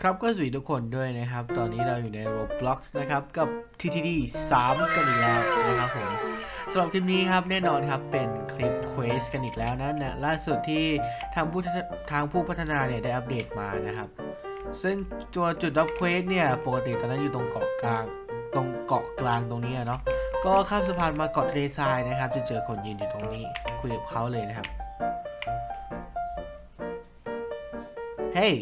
ครับก็สวัสดีทุกคนด้วยนะครับ ตอนนี้เราอยู่ใน Roblox นะครับ กับ TTD 3 กันอีกแล้วนะครับผมสำหรับคลิปนี้ครับแน่นอนครับเป็นคลิป Quest กันอีกแล้วนะนะล่าสุดที่ทางผู้ทางผู้พัฒนาเนี่ยได้อัปเดตมานะครับ ซึ่งตัวจุดรับเควสเนี่ย ปกติตอนนั้นอยู่ตรงเกาะกลาง ตรงเกาะกลางตรงนี้เนาะก็ข้ามสะพานมาเกาะทะเลทรายนะครับ จะเจอคนยืนอยู่ตรงนี้คุยกับเขาเลยนะครับเฮ้ย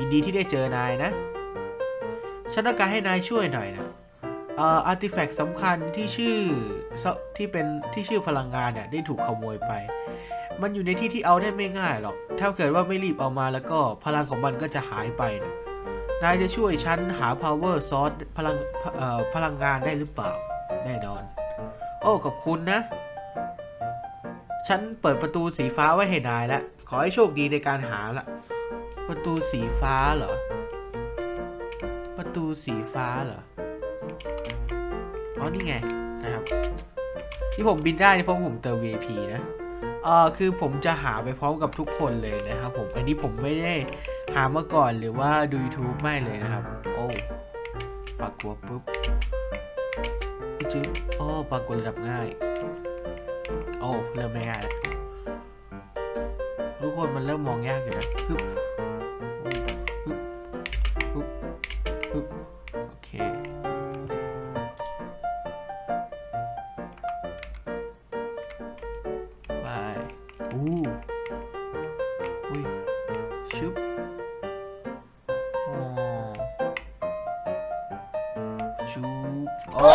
ยินดีที่ได้เจอนายนะ ฉันต้องการให้นายช่วยหน่อยนะเอ่ออาร์ติแฟกต์สำคัญที่ชื่อที่เป็นที่ชื่อพลังงานเนี่ยได้ถูกขโมยไป มันอยู่ในที่ที่เอาได้ไม่ง่ายหรอก ถ้าเกิดว่าไม่รีบเอามาแล้วก็พลังของมันก็จะหายไปนะนายจะช่วยฉันหา power source พลังพลังงานได้หรือเปล่า แน่นอน โอ้ขอบคุณนะ ฉันเปิดประตูสีฟ้าไว้ให้นายแล้ว ขอให้โชคดีในการหาละ ประตูสีฟ้าเหรอ ประตูสีฟ้าเหรอ อ๋อ นี่ไงนะครับ ที่ผมบินได้นี่เพราะผมเติม VIP นะเอ่อคือผมจะหาไปพร้อมกับทุกคนเลยนะครับผม อันนี้ผมไม่ได้หามาก่อนหรือว่าดู YouTube ไม่เลยนะครับ โอ้ปากฏปุ๊บจึ๊บโอ้ปากฏระดับง่าย โอ้ เริ่มไม่ง่ายแล้วทุกคนมันเริ่มมองยากอยู่นะปึ๊บ อู้อุ้ยชึบอ๋อชูบโอ้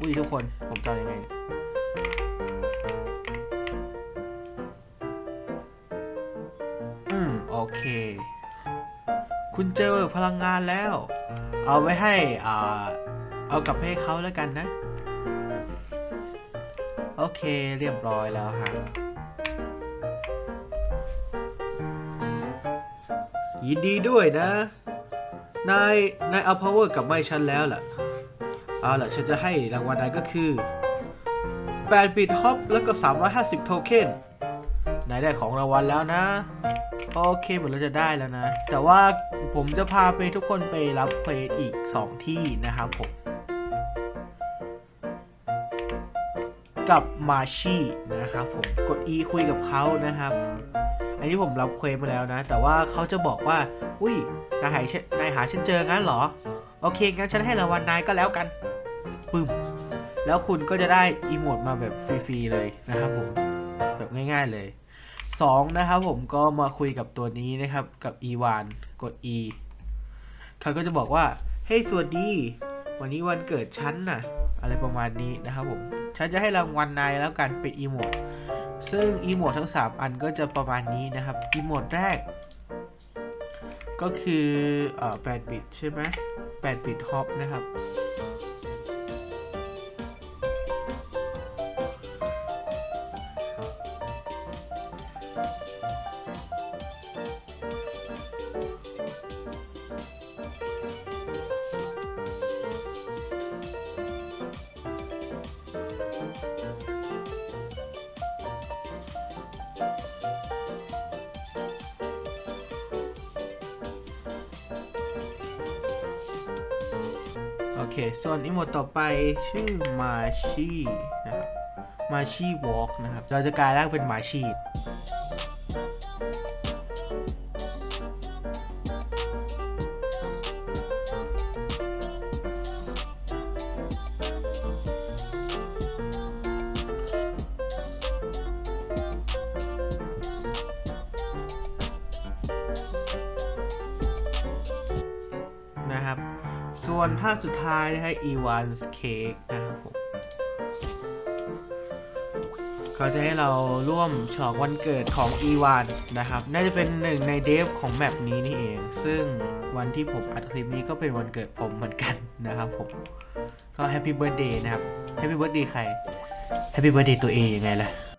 อุ้ยทุกคน ผมจะเอยังไงเนี่ยอืม โอเค คุณเจอพลังงานแล้ว เอาไว้ให้ อ่า เอากลับให้เขาแล้วกันนะ โอเคเรียบร้อยแล้วฮะยินดีด้วยนะ นาย นายเอา power กลับมาให้ฉันแล้วล่ะ เอาล่ะ ฉันจะให้รางวัลนายก็คือ8บิตฮอปแล้วก็ 350 โทเค็น นายได้ของรางวัลแล้วนะ โอเคเหมือนเราจะได้แล้วนะ แต่ว่าผมจะพาไปทุกคนไปรับเควสอีก 2 ที่นะครับผม กับมาชีนะครับผมกด E คุยกับเขานะครับ อันนี้ผมรับเควสมาแล้วนะ แต่ว่าเขาจะบอกว่า อุ้ยนายหาฉันนายหาฉันเจองั้นเหรอ โอเคงั้นฉันให้รางวัลนายก็แล้วกันปึ้มแล้วคุณก็จะได้อีโมดมาแบบฟรีๆเลยนะครับผมแบบง่ายๆเลยสองนะครับผมก็มาคุยกับตัวนี้นะครับกับอีวานกด E เขาก็จะบอกว่าเฮ้ยสวัสดี วันนี้วันเกิดฉันน่ะ อะไรประมาณนี้นะครับผม ฉันจะให้รางวัลนายแล้วกันเป็นอีโมดซึ่งอีโมดทั้ง 3 อันก็จะประมาณนี้นะครับอีโมดแรก ก็คือเอ่อ8บิตใช่ไหม8บิตฮอปนะครับ เค ส่วนอีโมดต่อไปชื่อมาชีนะครับ มาชีวอล์กนะครับ เราจะกลายร่างเป็นมาชีนะครับ ส่วนภาคสุดท้ายนะฮะ Evan's Cake นะครับผมเขาจะให้เราร่วมฉลองวันเกิดของอีวานนะครับ น่าจะเป็นหนึ่งในเดฟของแมปนี้นี่เอง ซึ่งวันที่ผมอัดคลิปนี้ก็เป็นวันเกิดผมเหมือนกันนะครับผม ก็แฮปปี้เบิร์ดเดย์นะครับ แฮปปี้เบิร์ดเดย์ใคร แฮปปี้เบิร์ดเดย์ตัวเองยังไงล่ะ